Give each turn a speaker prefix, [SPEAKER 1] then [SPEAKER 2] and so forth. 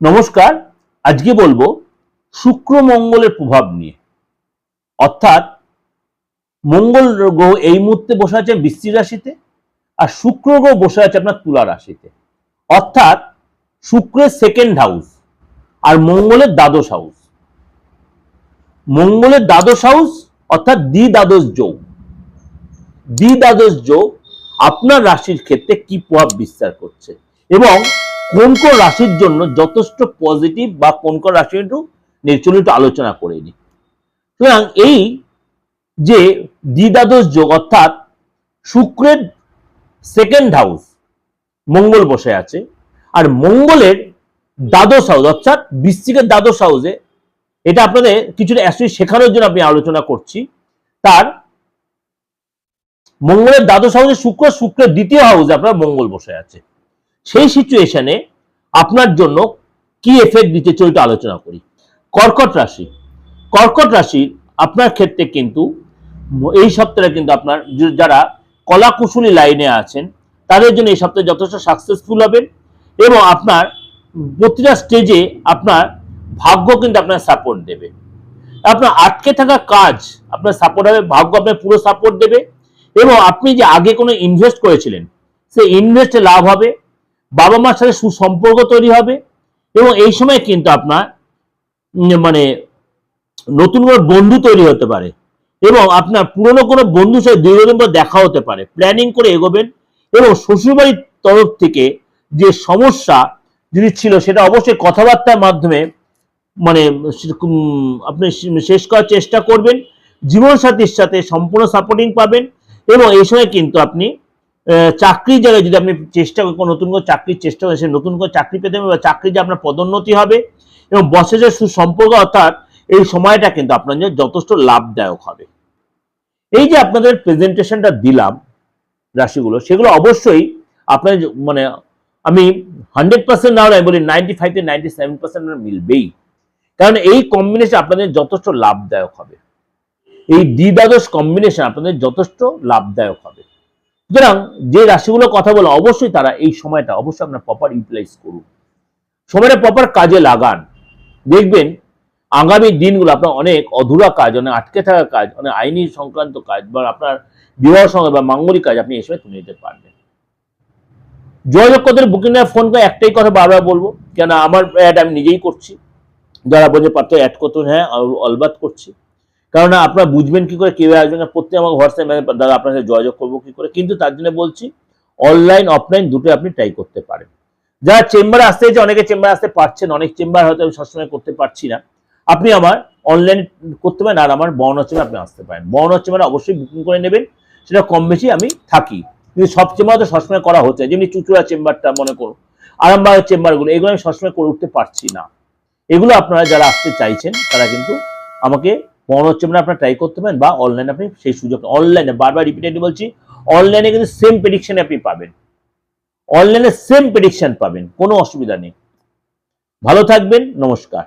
[SPEAKER 1] নমস্কার, আজকে বলব শুক্র মঙ্গলের প্রভাব নিয়ে। অর্থাৎ মঙ্গল গ্রহ এই মুহূর্তে বসে আছে বৃশ্চিক রাশিতে আর শুক্র গ্রহ বসে আছে আপনার তুলা রাশিতে। অর্থাৎ শুক্রের সেকেন্ড হাউস আর মঙ্গলের দ্বাদশ হাউস মঙ্গলের দ্বাদশ হাউস অর্থাৎ দ্বি দ্বাদশ যোগ। দ্বি দ্বাদশ যোগ আপনার রাশির ক্ষেত্রে কি প্রভাব বিস্তার করছে এবং কোন কোন রাশির জন্য যথেষ্ট পজিটিভ বা কোন কোন রাশি একটু নির্চল একটু আলোচনা করে নিই সুতরাং এই যে দ্বিদ্বাদশ যোগ অর্থাৎ শুক্রের সেকেন্ড হাউস মঙ্গল বসে আছে, আর মঙ্গলের দ্বাদশ হাউস অর্থাৎ বৃশ্চিকের দ্বাদশ হাউসে এটা আপনাদের কিছুটা অ্যাস্ট্রোলজি শেখানোর জন্য আমি আলোচনা করছি। তার মঙ্গলের দ্বাদশ হাউসে শুক্র, শুক্রের দ্বিতীয় হাউসে আপনার মঙ্গল বসে আছে। সেই সিচুয়েশনে আপনার জন্য কি এফেক্ট দিতে চলতে আলোচনা করি। কর্কট রাশি। কর্কট রাশির আপনার ক্ষেত্রে কিন্তু এই সপ্তাহে কিন্তু আপনার যারা কলাকুশলী লাইনে আছেন, তাদের জন্য এই সপ্তাহে যথেষ্ট সাকসেসফুল হবেন এবং আপনার প্রতিটা স্টেজে আপনার ভাগ্য কিন্তু আপনার সাপোর্ট দেবে। আপনার আটকে থাকা কাজ আপনার সাপোর্ট হবে, ভাগ্য আপনার পুরো সাপোর্ট দেবে এবং আপনি যে আগে কোনো ইনভেস্ট করেছিলেন, সেই ইনভেস্টে লাভ হবে। বাবা মার সাথে সুসম্পর্ক তৈরি হবে এবং এই সময় কিন্তু আপনার মানে নতুন কোনো বন্ধু তৈরি হতে পারে এবং আপনার পুরনো কোনো বন্ধুর সাথে দীর্ঘদিন পর দেখা হতে পারে প্ল্যানিং করে এগোবেন এবং শ্বশুরবাড়ির তরফ থেকে যে সমস্যা যদি ছিল সেটা অবশ্যই কথাবার্তার মাধ্যমে মানে আপনি শেষ করার চেষ্টা করবেন, জীবনসাথীর সাথে সম্পূর্ণ সাপোর্টিং পাবেন এবং এই সময় কিন্তু আপনি আহ, চাকরির জায়গায় যদি আপনি চেষ্টা করেন নতুন করে চাকরির চেষ্টা করেন সে নতুন করে চাকরি পেতে হবে বা চাকরি যে আপনার পদোন্নতি হবে এবং বসে যে সুসম্পর্ক অর্থাৎ এই সময়টা কিন্তু আপনার জন্য যথেষ্ট লাভদায়ক হবে। এই যে আপনাদের প্রেজেন্টেশনটা দিলাম রাশিগুলো সেগুলো অবশ্যই আপনার মানে আমি হান্ড্রেড পার্সেন্ট না হলে বলি নাইনটি ফাইভ থেকে নাইনটি সেভেন পার্সেন্ট মিলবেই। কারণ এই কম্বিনেশন আপনাদের যথেষ্ট লাভদায়ক হবে। এই দ্বিদ্বাদশ কম্বিনেশন আপনাদের যথেষ্ট লাভদায়ক হবে। সুতরাং যে রাশিগুলো কথা বলে অবশ্যই তারা এই সময়টা অবশ্যই আপনার প্রপার ইউটিলাইজ করুন। সময়টা প্রপার কাজে লাগান। দেখবেন, আগামী দিনগুলো আপনার অনেক অধুরা কাজ, অনেক আটকে থাকা কাজ, অনেক আইনি সংক্রান্ত কাজ বা আপনার বিবাহ সঙ্গে বা মাঙ্গলিক কাজ আপনি এই সময় তুলে নিতে পারবেন। যোগাযোগ করতে বুকিং ফোন করে একটাই কথা বারবার বলব কেন আমার অ্যাড আমি নিজেই করছি। যারা বলছে পারতো অ্যাড করতে হ্যাঁ অলবাদ করছি। কারণ আপনারা বুঝবেন কি করে কেউ আসবেন না প্রত্যেক আমার হোয়াটসঅ্যাপ দাদা আপনার সাথে যোগাযোগ করব কি করে? কিন্তু তার জন্য বলছি, অনলাইন, অফলাইন দুটো আপনি ট্রাই করতে পারেন। যারা চেম্বারে আসতে চাইছে, অনেকে চেম্বারে আসতে পারছেন, অনেক চেম্বার হয়তো আমি সবসময় করতে পারছি না। আপনি আমার অনলাইন করতে পারেন, আর আমার বর্ণা চেম্বার আপনি আসতে পারেন। বর্ণা চেম্বারে অবশ্যই বুকিং করে নেবেন, সেটা কম বেশি আমি থাকি। কিন্তু সব চেম্বার তো সবসময় করা হচ্ছে। যেমনি চুচুড়া চেম্বারটা মনে করুন, আরামবাগের চেম্বারগুলো, এগুলো আমি সবসময় করে উঠতে পারছি না। এগুলো আপনারা যারা আসতে চাইছেন, তারা কিন্তু আমাকে বর্ণা মানে আপনারা ট্রাই করতে পারেন বা অনলাইনে আপনি সেই সুযোগ অনলাইনে বারবার রিপিটেডলি বলছি অনলাইনে কিন্তু সেম প্রেডিকশন আপনি পাবেন। অনলাইনে সেম প্রেডিকশন পাবেন, কোনো অসুবিধা নেই। ভালো থাকবেন, নমস্কার।